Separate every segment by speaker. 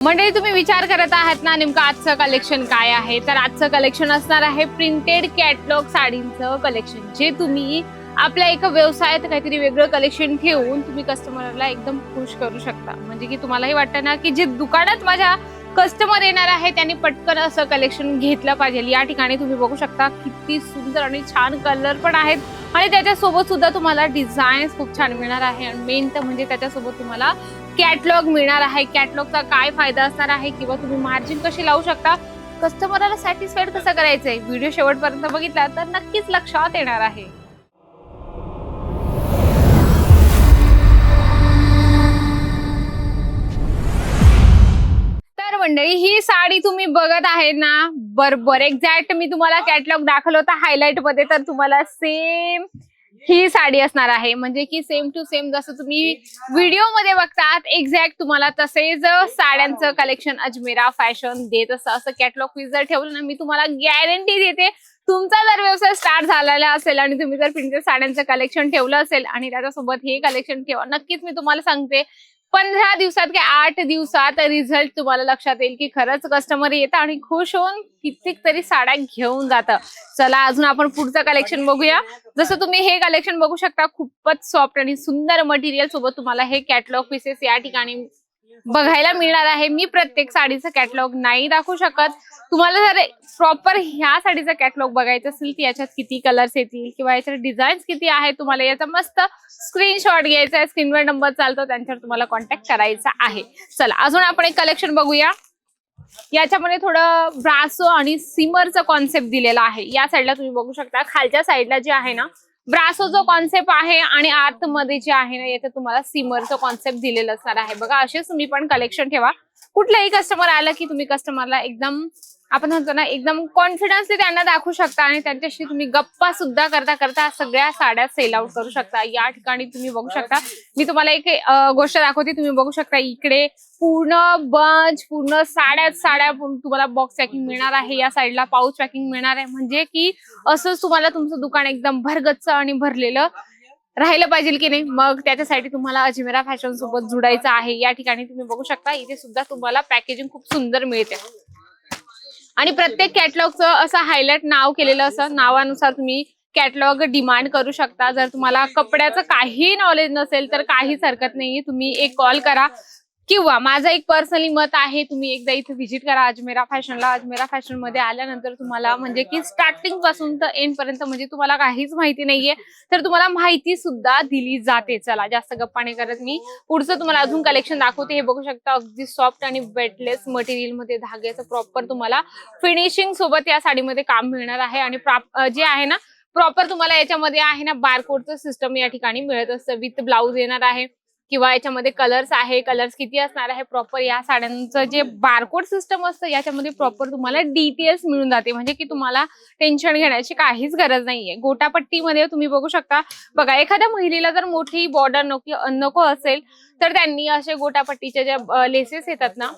Speaker 1: म्हणजे तुम्ही विचार करत आहात ना नेमकं आजचं कलेक्शन काय आहे? तर आजचं कलेक्शन असणार आहे प्रिंटेड कॅटलॉग साडींचं कलेक्शन जे तुम्ही आपल्या एका व्यवसायात काहीतरी वेगळं कलेक्शन ठेवून तुम्ही कस्टमरला एकदम खुश करू शकता. म्हणजे की तुम्हालाही वाटतं ना की जे दुकानात माझ्या कस्टमर येणार आहे त्यांनी पटकन असं कलेक्शन घेतलं पाहिजे. या ठिकाणी तुम्ही बघू शकता किती सुंदर आणि छान कलर पण आहेत. आणि त्याच्यासोबत सुद्धा तुम्हाला डिझाईन्स खूप छान मिळणार आहे. आणि मेन तर म्हणजे त्याच्यासोबत तुम्हाला कॅटलॉग मिळणार आहे. कॅटलॉगचा काय फायदा असणार आहे किंवा तुम्ही मार्जिन कशी लावू शकता? कस्टमरला सॅटिस्फाईड कसं करायचंय? व्हिडिओ शेवटपर्यंत बघितला तर नक्कीच लक्षात येणार आहे. मंडळी ही साडी तुम्ही बघत आहे ना? बरोबर एक्झॅक्ट मी तुम्हाला कॅटलॉग दाखवलं होता हायलाइटमध्ये तर तुम्हाला सेम ही साडी असणार आहे. म्हणजे की सेम टू सेम जसं तुम्ही व्हिडिओमध्ये बघतात एक्झॅक्ट तुम्हाला तसेच साड्यांचं कलेक्शन अजमेरा फॅशन देत असं असं कॅटलॉग पीस जर ठेवलं ना मी तुम्हाला गॅरंटी देते तुमचा जर व्यवसाय स्टार्ट झालेला असेल आणि तुम्ही जर प्रिंटेड साड्यांचं कलेक्शन ठेवलं असेल आणि त्याच्यासोबत हे कलेक्शन ठेवा नक्कीच मी तुम्हाला सांगते पंधरा दिवसात की आठ दिवसात रिझल्ट तुम्हाला लक्षात येईल की खरंच कस्टमर येतं आणि खुश होऊन कित्येक तरी साड्या घेऊन जातं. चला अजून आपण पुढचं कलेक्शन बघूया. जसं तुम्ही हे कलेक्शन बघू शकता खूपच सॉफ्ट आणि सुंदर मटेरियल सोबत तुम्हाला हे कॅटलॉग पीसेस या ठिकाणी बघायला मिळणार आहे. मी प्रत्येक साडीचं कॅटलॉग नाही दाखवू शकत. तुम्हाला जर प्रॉपर ह्या साडीचा कॅटलॉग बघायचा असेल की याच्यात किती कलर्स येतील किंवा याच्यात डिझाईन्स किती आहेत तुम्हाला याचा मस्त स्क्रीनशॉट घ्यायचा आहे. स्क्रीनवर नंबर चालतो त्यांच्यावर तुम्हाला कॉन्टॅक्ट करायचा आहे. चला अजून आपण एक कलेक्शन बघूया. याच्यामध्ये थोडं ब्रासो आणि सिमरचं कॉन्सेप्ट दिलेला आहे. या साईडला तुम्ही बघू शकता. खालच्या साईडला जे आहे ना ब्रासो जो कॉन्सेप्ट आहे आणि आतमध्ये जे आहे ना येथे तुम्हाला सिमरचं कॉन्सेप्ट दिलेलं असणार आहे. बघा असेच तुम्ही पण कलेक्शन ठेवा. कुठलंही कस्टमर आलं की तुम्ही कस्टमरला एकदम आपण म्हणतो ना एकदम कॉन्फिडन्सली त्यांना दाखवू शकता आणि त्यांच्याशी तुम्ही गप्पा सुद्धा करता करता सगळ्या साड्या सेल आउट करू शकता. या ठिकाणी तुम्ही बघू शकता. मी तुम्हाला एक गोष्ट दाखवते. तुम्ही बघू शकता इकडे पूर्ण बंच पूर्ण साड्या साड्या तुम्हाला बॉक्स पॅकिंग मिळणार आहे. या साईडला पाऊच पॅकिंग मिळणार आहे. म्हणजे की असंच तुम्हाला तुमचं दुकान एकदम भरगच्च आणि भरलेलं राहिलं पाहिजे की नाही. मग त्याच्यासाठी तुम्हाला अजमेरा फॅशन सोबत जुडायचं आहे. या ठिकाणी तुम्ही बघू शकता. इथे सुद्धा तुम्हाला पॅकेजिंग खूप सुंदर मिळते. आणि प्रत्येक कॅटलॉगचं असं हायलाइट नाव केलेलं असं नावानुसार तुम्ही कॅटलॉग डिमांड करू शकता. जर तुम्हाला कपड्याचं काही नॉलेज नसेल तर काहीच हरकत नाही तुम्ही एक कॉल करा. किंवा माझं एक पर्सनली मत आहे तुम्ही एकदा इथे व्हिजिट करा अजमेरा फॅशनला. अजमेरा फॅशनमध्ये आल्यानंतर तुम्हाला म्हणजे की स्टार्टिंगपासून तर एंड पर्यंत म्हणजे तुम्हाला काहीच माहिती नाहीये. तर तुम्हाला माहिती सुद्धा दिली जाते. चला जास्त गप्पा नाही करत मी. पुढचं तुम्हाला अजून कलेक्शन दाखवते. हे बघू शकता अगदी सॉफ्ट आणि वेटलेस मटेरियलमध्ये धाग्याचं प्रॉपर तुम्हाला फिनिशिंग सोबत या साडीमध्ये काम मिळणार आहे. आणि जे आहे ना प्रॉपर तुम्हाला याच्यामध्ये आहे ना बारकोडचं सिस्टम या ठिकाणी मिळत असतं. विथ ब्लाऊज येणार आहे. किंवा याच्यामध्ये कलर्स आहे कलर्स किती असणार आहे प्रॉपर या साड्यांचं जे बारकोड सिस्टम असतं याच्यामध्ये प्रॉपर तुम्हाला डिटेल्स मिळून जाते. म्हणजे की तुम्हाला टेन्शन घेण्याची काहीच गरज नाहीये. गोटापट्टीमध्ये तुम्ही बघू शकता बघा एखाद्या महिलेला जर मोठी बॉर्डर नको नको असेल तर त्यांनी असे गोटापट्टीच्या ज्या लेसेस येतात ना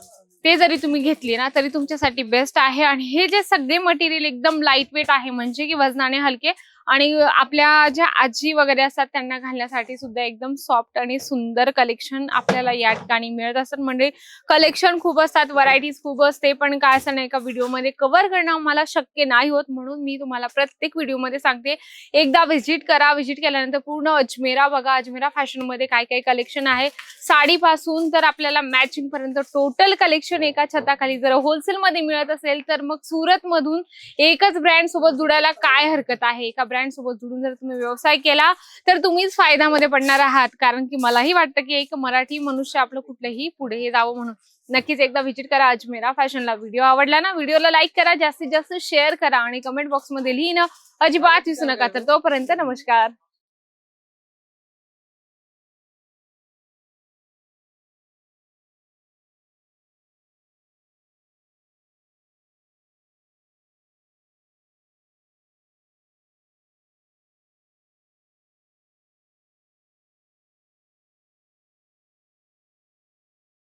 Speaker 1: ते जरी तुम्ही घेतली ना तरी तुमच्यासाठी बेस्ट आहे. आणि हे जे सगळे मटेरियल एकदम लाइट वेट आहे म्हणजे की वजनाने हलके आणि आपल्या ज्या आजी वगैरे असतात त्यांना घालण्यासाठी सुद्धा एकदम सॉफ्ट आणि सुंदर कलेक्शन आपल्याला या ठिकाणी मिळत असतात. म्हणजे कलेक्शन खूप असतात व्हरायटीज खूप असते पण काय असं नाही एका व्हिडिओमध्ये कव्हर करणं मला शक्य नाही होत म्हणून मी तुम्हाला प्रत्येक व्हिडिओमध्ये सांगते. एकदा व्हिजिट करा व्हिजिट केल्यानंतर पूर्ण अजमेरा बघा. अजमेरा फॅशनमध्ये काय काय कलेक्शन आहे. साडीपासून तर आपल्याला मॅचिंग पर्यंत टोटल कलेक्शन एका छताखाली. जर होलसेल मध्ये मिळत असेल तर मग सुरतमधून एकच ब्रँड सोबत जुडायला काय हरकत आहे? एका ब्रँड सोबत जुडून जर तुम्ही व्यवसाय केला तर तुम्हीच फायद्यामध्ये पडणार आहात. कारण की मलाही वाटतं की एक मराठी मनुष्य आपलं कुठलंही पुढे जावं म्हणून. नक्कीच एकदा व्हिजिट करा अजमेरा फॅशनला. व्हिडिओ आवडला ना व्हिडिओला लाईक करा जास्तीत जास्त शेअर करा आणि कमेंट बॉक्समध्ये लिहिणं अजिबात विसरू नका. तर तोपर्यंत नमस्कार.